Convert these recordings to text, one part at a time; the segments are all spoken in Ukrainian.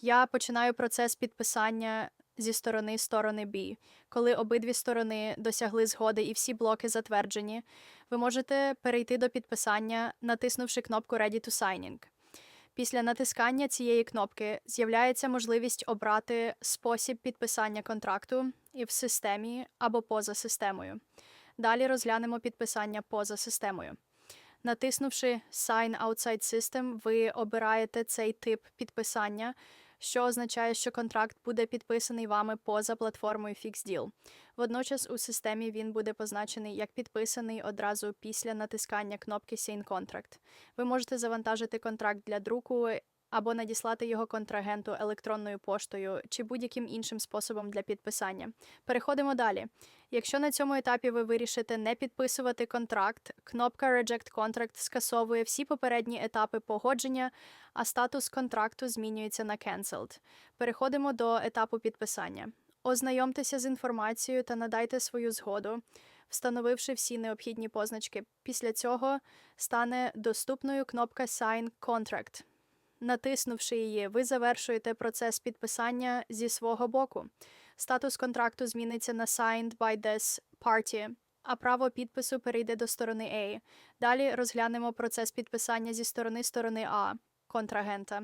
Я починаю процес підписання зі сторони сторони B. Коли обидві сторони досягли згоди і всі блоки затверджені, ви можете перейти до підписання, натиснувши кнопку Ready to Signing. Після натискання цієї кнопки з'являється можливість обрати спосіб підписання контракту і в системі або поза системою. Далі розглянемо підписання поза системою. Натиснувши Sign Outside System, ви обираєте цей тип підписання, що означає, що контракт буде підписаний вами поза платформою FixDeal. Водночас у системі він буде позначений як підписаний одразу після натискання кнопки Sign Contract. Ви можете завантажити контракт для друку або надіслати його контрагенту електронною поштою чи будь-яким іншим способом для підписання. Переходимо далі. Якщо на цьому етапі ви вирішите не підписувати контракт, кнопка Reject Contract скасовує всі попередні етапи погодження, а статус контракту змінюється на Cancelled. Переходимо до етапу підписання. Ознайомтеся з інформацією та надайте свою згоду, встановивши всі необхідні позначки. Після цього стане доступною кнопка Sign Contract. Натиснувши її, ви завершуєте процес підписання зі свого боку. Статус контракту зміниться на Signed by this party, а право підпису перейде до сторони A. Далі розглянемо процес підписання зі сторони сторони А контрагента.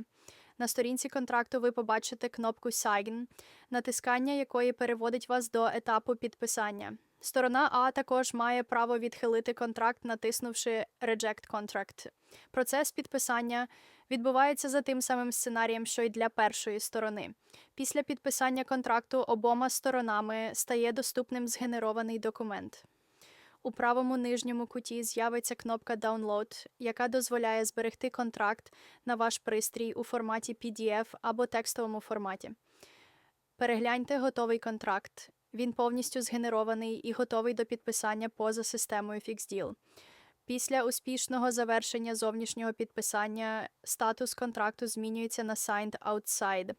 На сторінці контракту ви побачите кнопку Sign, натискання якої переводить вас до етапу підписання. Сторона А також має право відхилити контракт, натиснувши Reject Contract. Процес підписання відбувається за тим самим сценарієм, що й для першої сторони. Після підписання контракту обома сторонами стає доступним згенерований документ. У правому нижньому куті з'явиться кнопка Download, яка дозволяє зберегти контракт на ваш пристрій у форматі PDF або текстовому форматі. Перегляньте готовий контракт. Він повністю згенерований і готовий до підписання поза системою FixDeal. Після успішного завершення зовнішнього підписання статус контракту змінюється на Signed Outside.